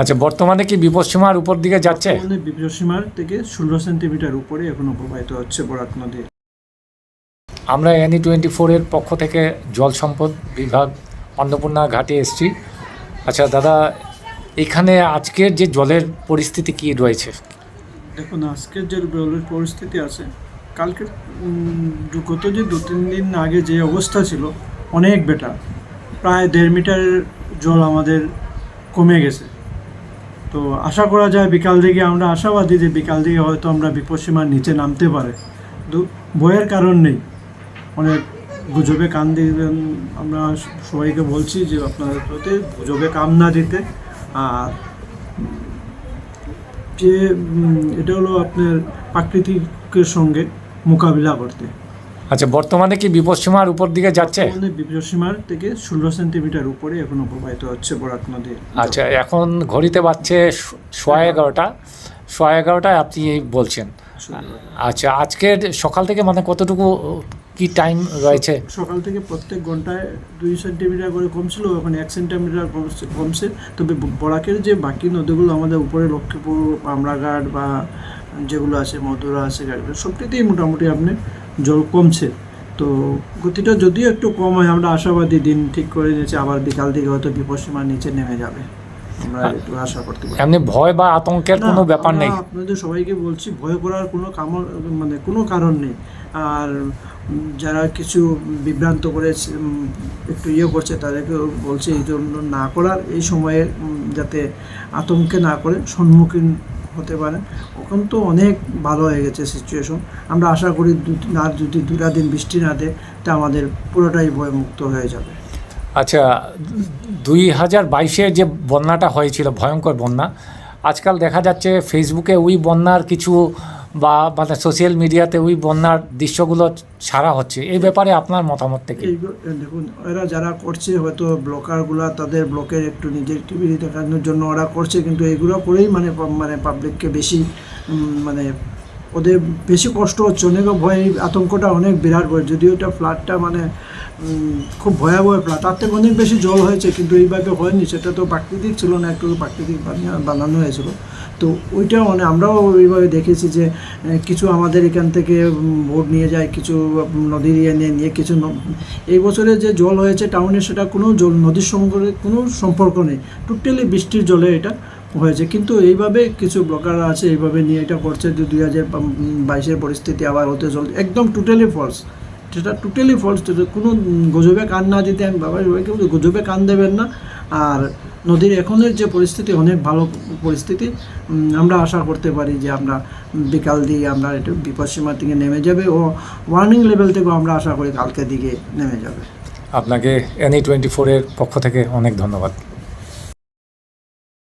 আচ্ছা বর্তমানে কি বিপদসীমার উপর দিকে যাচ্ছে? বিপদসীমার থেকে ষোলো সেন্টিমিটার উপরে এখনও প্রবাহিত হচ্ছে বরাক নদী। আমরা এনই টোয়েন্টি ফোরের পক্ষ থেকে জল সম্পদ বিভাগ অন্নপূর্ণা ঘাটে এসেছি। আচ্ছা দাদা এখানে আজকের যে জলের পরিস্থিতি কি রয়েছে? দেখুন আজকের যে জলের পরিস্থিতি আছে কালকে গত যে দু তিন দিন আগে যে অবস্থা ছিল অনেক বেটার। প্রায় দেড় মিটার জল আমাদের কমে গেছে। তো আশা করা যায় বিকাল দিকে আমরা আশাবাদী যে বিকাল দিকে হয়তো আমরা বিপদসীমার নিচে নামতে পারে। ভয়ের কারণ নেই। অনেক গুজবে কান দিবেন আমরা সবাইকে বলছি যে আপনাদের প্রতি গুজবে কাম না দিতে। আর যে এটা হলো আপনার প্রাকৃতিকের সঙ্গে মোকাবিলা করতে। আচ্ছা বর্তমানে কি বিপদসীমার উপর দিকে যাচ্ছে? বিপদ বিপদসীমার থেকে ষোলো সেন্টিমিটার উপরে এখনও প্রবাহিত হচ্ছে বরাক নদী। আচ্ছা এখন ঘড়িতে বাজছে সোয়া এগারোটা। সোয়া এগারোটায় আপনি বলছেন। আচ্ছা আজকের সকাল থেকে মানে কতটুকু কি টাইম রয়েছে? সকাল থেকে প্রত্যেক ঘন্টায় দুই সেন্টিমিটার করে কমছিল এখন এক সেন্টিমিটার কমছে- তবে বরাকের যে বাকি নদীগুলো আমাদের উপরে লক্ষ্মীপুর আমরাঘাট বা যেগুলো আছে মধুরা আছে সবটিতেই মোটামুটি আপনি জল কমছে। তো গতিটা যদিও একটু কম হয় আমরা আশাবাদী দিন ঠিক করে নিয়েছি আবার বিকাল দিকে হয়তো বিপদসীমার নিচে নেমে যাবে। আমরা একটু আশা করতে পারি। এমনি ভয় বা আতঙ্কের কোনো ব্যাপার নেই? আপনাদের সবাইকে বলছি ভয় করার কোনো কাম মানে কোনো কারণ নেই। আর যারা কিছু বিভ্রান্ত করে একটু ইয়ে করছে, তাদেরকে বলছে এই জন্য না করার, এই সময়ে যাতে আতঙ্কে না করে, সম্মুখীন হতে পারে। ওখান তো অনেক ভালো হয়ে গেছে সিচুয়েশন আমরা আশা করি দু- না, যদি দুটা দিন বৃষ্টি না দেয়, তা আমাদের পুরোটাই ভয়মুক্ত হয়ে যাবে। আচ্ছা দুই হাজার বাইশে যে বন্যাটা হয়েছিল, ভয়ঙ্কর বন্যা, আজকাল দেখা যাচ্ছে ফেসবুকে ওই বন্যার কিছু বা মানে সোশ্যাল মিডিয়াতে ওই বন্যার দৃশ্যগুলো ছাড়া হচ্ছে। এই ব্যাপারে আপনার মতামত থেকে? দেখুন, এরা যারা করছে, হয়তো ব্লকারগুলা তাদের ব্লকের একটু নিজের টিভি দেখানোর জন্য ওরা করছে, কিন্তু এগুলো করেই মানে মানে পাবলিককে বেশি মানে ওদের বেশি কষ্ট হচ্ছে। অনেক ভয় আতঙ্কটা অনেক বিরাট ভয় যদিও এটা ফ্লাডটা মানে খুব ভয়াবহ ফ্লাড তার থেকে অনেক বেশি জল হয়েছে, কিন্তু এইভাবে হয়নি, সেটা তো প্রাকৃতিক ছিল না, একটু প্রাকৃতিক বানানো হয়েছিল। তো ওইটা মানে আমরাও ওইভাবে দেখেছি যে কিছু আমাদের এখান থেকে বোট নিয়ে যায়, কিছু নদীর ইয়ে নিয়ে নিয়ে কিছু এই বছরে যে জল হয়েছে টাউনে, সেটা কোনো জল, নদীর সঙ্গে কোনো সম্পর্ক নেই। টোটালি বৃষ্টির জলে এটা হয়েছে। কিন্তু এইভাবে কিছু ব্লকাররা আছে, এইভাবে নিয়ে এটা করছে যে দুই হাজার বাইশের পরিস্থিতি আবার হতে চলছে একদম টোটালি ফলস সেটা টোটালি ফলস কোনো গুজবে কান না দিতে আমি বাবা সবাইকে বলি গুজবে কান দেবেন না। আর নদীর এখনের যে পরিস্থিতি, অনেক ভালো পরিস্থিতি আমরা আশা করতে পারি যে আমরা বিকাল দিয়ে আমরা একটু বিপদসীমার দিকে নেমে যাবে ও ওয়ার্নিং লেভেল থেকেও আমরা আশা করি কালকের দিকে নেমে যাবে। আপনাকে এনই টোয়েন্টি ফোরের পক্ষ থেকে অনেক ধন্যবাদ।